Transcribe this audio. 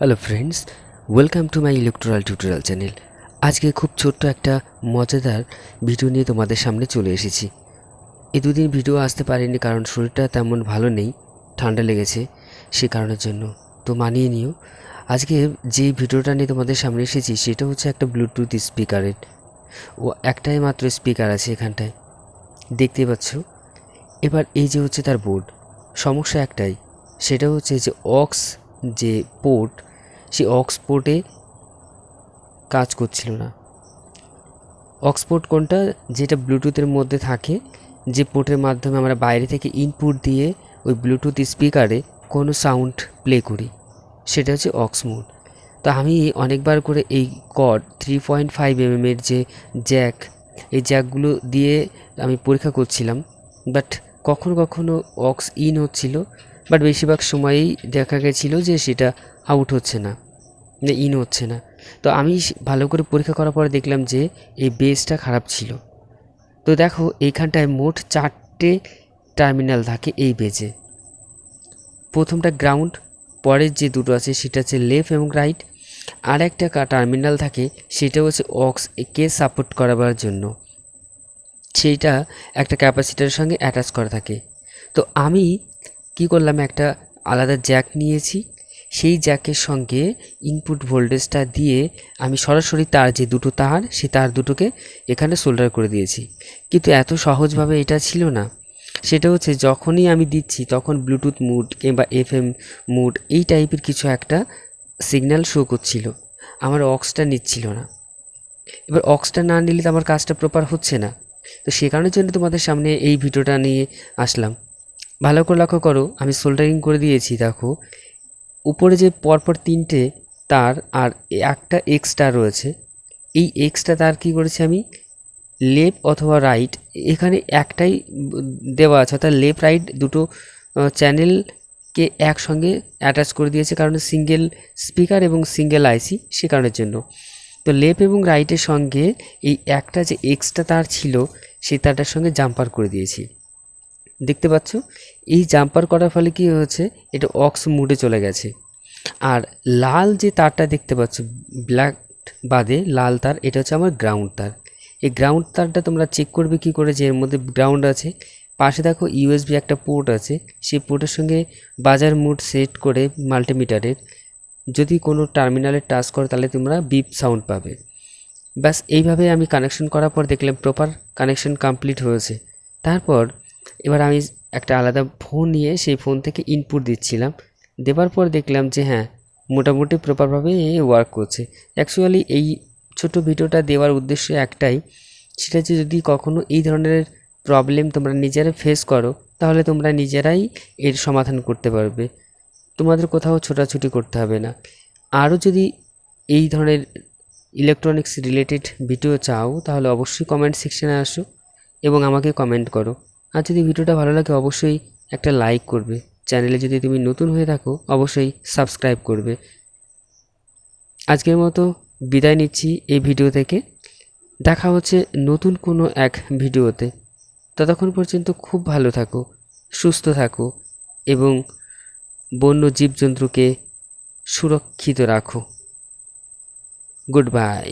Hello friends welcome to my electrical tutorial channel আজকে খুব ছোট্ট একটা মজাদার ভিডিও নিয়ে তোমাদের সামনে চলে এসেছি। এই দুদিন ভিডিও আসতে পারিনি কারণ শরীরটা তেমন ভালো নেই, ঠান্ডা লেগেছে, সে কারণের জন্য। তো মানিয়ে নিও। আজকে যে ভিডিওটা নিয়ে তোমাদের সামনে এসেছি, সেটা হচ্ছে একটা ব্লুটুথ স্পিকারের ও একটাই মাত্র স্পিকার আছে এখানটায়। দেখতে পাচ্ছ? এবার এই যে হচ্ছে তার বোর্ড সমস্যা একটাই, সেটা হচ্ছে যে অক্স যে পোর্ট সেই অক্সফোর্ডে কাজ করছিল না। অক্সফোর্ড কোনটা? যেটা ব্লুটুথের মধ্যে থাকে, যে পোর্টের মাধ্যমে আমরা বাইরে থেকে ইনপুট দিয়ে ওই ব্লুটুথ স্পিকারে কোনো সাউন্ড প্লে করি, সেটা হচ্ছে অক্সমোড তো আমি অনেকবার করে এই কড থ্রি পয়েন্ট ফাইভ এমএমের যে জ্যাক এই জ্যাকগুলো দিয়ে আমি পরীক্ষা করছিলাম বাট কখনো কখনো অক্স ইন হচ্ছিল বাট বেশিরভাগ সময়ই দেখা গেছিল যে সেটা আউট হচ্ছে না মানে ইন হচ্ছে না। তো আমি ভালো করে পরীক্ষা করার পরে দেখলাম যে এই বেসটা খারাপ ছিল। তো দেখো, এইখানটায় মোট চারটে টার্মিনাল থাকে এই বেজে প্রথমটা গ্রাউন্ড পরের যে দুটো আছে সেটা হচ্ছে লেফট এবং রাইট আর একটা টার্মিনাল থাকে সেটা হচ্ছে অক্স কে সাপোর্ট করাবার জন্য। সেইটা একটা ক্যাপাসিটারের সঙ্গে অ্যাটাচ করা থাকে। তো আমি কি করলাম, একটা আলাদা জ্যাক নিয়েছি। সেই জ্যাকের সঙ্গে ইনপুট ভোল্টেজটা দিয়ে আমি সরাসরি তার যে দুটো তার সেই তার দুটোকে এখানে সোল্ডার করে দিয়েছি। কিন্তু এত সহজভাবে এটা ছিল না। সেটা হচ্ছে যখনই আমি দিচ্ছি, তখন ব্লুটুথ মুড কিংবা এফএম মুড এই টাইপের কিছু একটা সিগন্যাল শো করছিল। আমার অক্সটা নিচ্ছিল না। এবার অক্সটা না নিলে তো আমার কাজটা প্রপার হচ্ছে না। তো সে কারণের জন্য তোমাদের সামনে এই ভিডিওটা নিয়ে আসলাম। ভালো করে লক্ষ্য করো, আমি সোল্ডারিং করে দিয়েছি, দেখো। উপরে যে পরপর তিনটে তার আর একটা এক্সট্রা রয়েছে, এই এক্সট্রা তার কি করেছি আমি? লেফট অথবা রাইট এখানে একটাই দেওয়া আছে, অর্থাৎ লেফট রাইট দুটো চ্যানেলকে একসঙ্গে অ্যাটাচ করে দিয়েছে, কারণ সিঙ্গেল স্পিকার এবং সিঙ্গেল আইসি সে কারণের জন্য। তো লেফট এবং রাইটের সঙ্গে এই একটা যে এক্সট্রা তার ছিল সেই তারটার সঙ্গে জাম্পার করে দিয়েছি। দেখতে পাচ্ছ? এই জাম্পার করার ফলে কি হয়েছে? এটা অক্স মুডে চলে গেছে। আর লাল যে তারটা দেখতে পাচ্ছ ব্ল্যাক বাদে লাল তার, এটা হচ্ছে আমার গ্রাউন্ড তার। এই গ্রাউন্ড তারটা তোমরা চেক করবে কি করে যে এর মধ্যে গ্রাউন্ড আছে। পাশে দেখো ইউএসবি একটা পোর্ট আছে। সেই পোর্টের সঙ্গে বাজার মুড সেট করে মাল্টিমিটারের যদি কোনো টার্মিনালে টাচ করো, তাহলে তোমরা বিপ সাউন্ড পাবে। ব্যাস, এইভাবে আমি কানেকশন করার পর দেখলাম প্রপার কানেকশন কমপ্লিট হয়েছে। তারপর এবার আমি একটা আলাদা ফোন নিয়ে সেই ফোন থেকে ইনপুট দিচ্ছিলাম। দেওয়ার পর দেখলাম যে হ্যাঁ মোটামুটি প্রপারভাবে ওয়ার্ক করছে। অ্যাকচুয়ালি এই ছোট ভিডিওটা দেওয়ার উদ্দেশ্য একটাই, সেটা যে যদি কখনো এই ধরনের প্রবলেম তোমরা নিজেরা ফেস করো, তাহলে তোমরা নিজেরাই এর সমাধান করতে পারবে। তোমাদের কোথাও ছোটাছুটি করতে হবে না। আরও যদি এই ধরনের ইলেকট্রনিক্স রিলেটেড ভিডিও চাও, তাহলে অবশ্যই কমেন্ট সেকশনে আসো এবং আমাকে কমেন্ট করো। আর যদি ভিডিওটা ভালো লাগে অবশ্যই একটা লাইক করবে। চ্যানেলে যদি তুমি নতুন হয়ে থাকো, অবশ্যই সাবস্ক্রাইব করবে। আজকের মতো বিদায় নিচ্ছি এই ভিডিও থেকে। দেখা হচ্ছে নতুন কোনো এক ভিডিওতে। ততক্ষণ পর্যন্ত খুব ভালো থাকো, সুস্থ থাকো এবং বন্য জীবজন্তুকে সুরক্ষিত রাখো। Good bye